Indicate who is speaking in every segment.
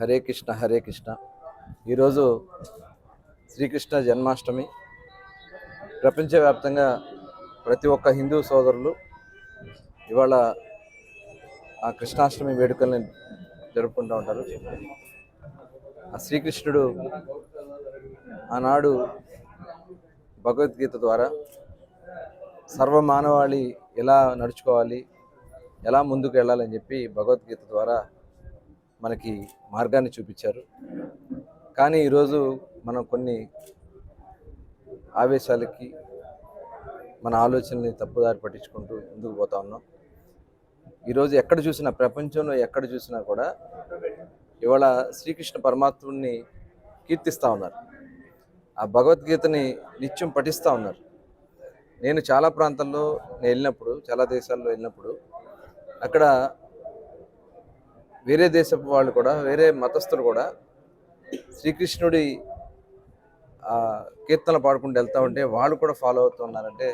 Speaker 1: హరే కృష్ణ హరే కృష్ణ. ఈరోజు శ్రీకృష్ణ జన్మాష్టమి. ప్రపంచవ్యాప్తంగా ప్రతి ఒక్క హిందూ సోదరులు ఇవాళ ఆ కృష్ణాష్టమి వేడుకల్ని జరుపుకుంటూ ఉంటారు. ఆ శ్రీకృష్ణుడు ఆనాడు భగవద్గీత ద్వారా సర్వమానవాళి ఎలా నడుచుకోవాలి ఎలా ముందుకు వెళ్ళాలని చెప్పి భగవద్గీత ద్వారా మనకి మార్గాన్ని చూపించారు. కానీ ఈరోజు మనం కొన్ని ఆవేశాలకి మన ఆలోచనల్ని తప్పుదారి పట్టించుకుంటూ ముందుకు పోతా ఉన్నాం. ఈరోజు ఎక్కడ చూసినా ప్రపంచంలో ఎక్కడ చూసినా కూడా ఇవాళ శ్రీకృష్ణ పరమాత్ముడిని కీర్తిస్తూ ఉన్నారు. ఆ భగవద్గీతని నిత్యం పఠిస్తూ ఉన్నారు. నేను చాలా ప్రాంతాల్లో నేను వెళ్ళినప్పుడు చాలా దేశాల్లో వెళ్ళినప్పుడు అక్కడ వేరే దేశపు వాళ్ళు కూడా వేరే మతస్థులు కూడా శ్రీకృష్ణుడి ఆ కీర్తనలు పాడుకుంటూ వెళ్తూ ఉంటే వాళ్ళు కూడా ఫాలో అవుతున్నారంటే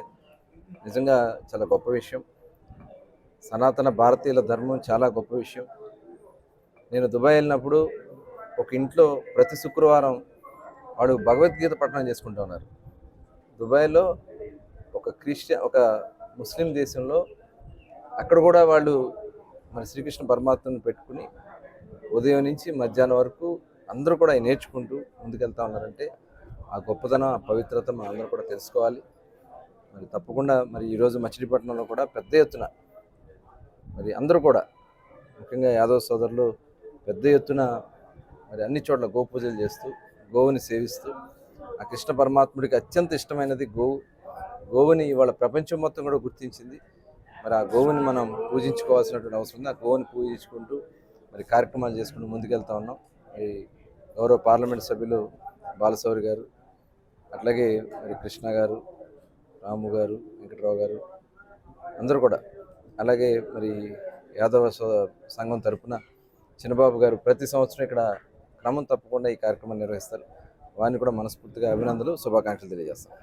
Speaker 1: నిజంగా చాలా గొప్ప విషయం. సనాతన భారతీయుల ధర్మం చాలా గొప్ప విషయం. నేను దుబాయ్ వెళ్ళినప్పుడు ఒక ఇంట్లో ప్రతి శుక్రవారం వాడు భగవద్గీత పఠనం చేసుకుంటూ ఉన్నారు. దుబాయ్లో ఒక క్రిస్టియన్ ఒక ముస్లిం దేశంలో అక్కడ కూడా వాళ్ళు మన శ్రీకృష్ణ పరమాత్మని పెట్టుకుని ఉదయం నుంచి మధ్యాహ్నం వరకు అందరూ కూడా నేర్చుకుంటూ ముందుకెళ్తా ఉన్నారంటే ఆ గొప్పతనం ఆ పవిత్రత మనం అందరూ కూడా తెలుసుకోవాలి. మరి తప్పకుండా మరి ఈరోజు మచిలీపట్నంలో కూడా పెద్ద ఎత్తున మరి అందరూ కూడా ముఖ్యంగా యాదవ్ సోదరులు పెద్ద ఎత్తున మరి అన్ని చోట్ల గోపూజలు చేస్తూ గోవుని సేవిస్తూ ఆ కృష్ణ పరమాత్ముడికి అత్యంత ఇష్టమైనది గోవు. గోవుని ఇవాళ ప్రపంచం మొత్తం కూడా గుర్తించింది. మరి ఆ గోవుని మనం పూజించుకోవాల్సినటువంటి అవసరం ఉంది. ఆ గోవుని పూజించుకుంటూ మరి కార్యక్రమాలు చేసుకుంటూ ముందుకెళ్తా ఉన్నాం. మరి గౌరవ పార్లమెంట్ సభ్యులు బాలశౌరి గారు అట్లాగే మరి కృష్ణ గారు రాము గారు వెంకటరావు గారు అందరూ కూడా అలాగే మరి యాదవ సంఘం తరఫున చిన్నబాబు గారు ప్రతి సంవత్సరం ఇక్కడ క్రమం తప్పకుండా ఈ కార్యక్రమం నిర్వహిస్తారు. వారిని కూడా మనస్ఫూర్తిగా అభినందనలు శుభాకాంక్షలు తెలియజేస్తాం.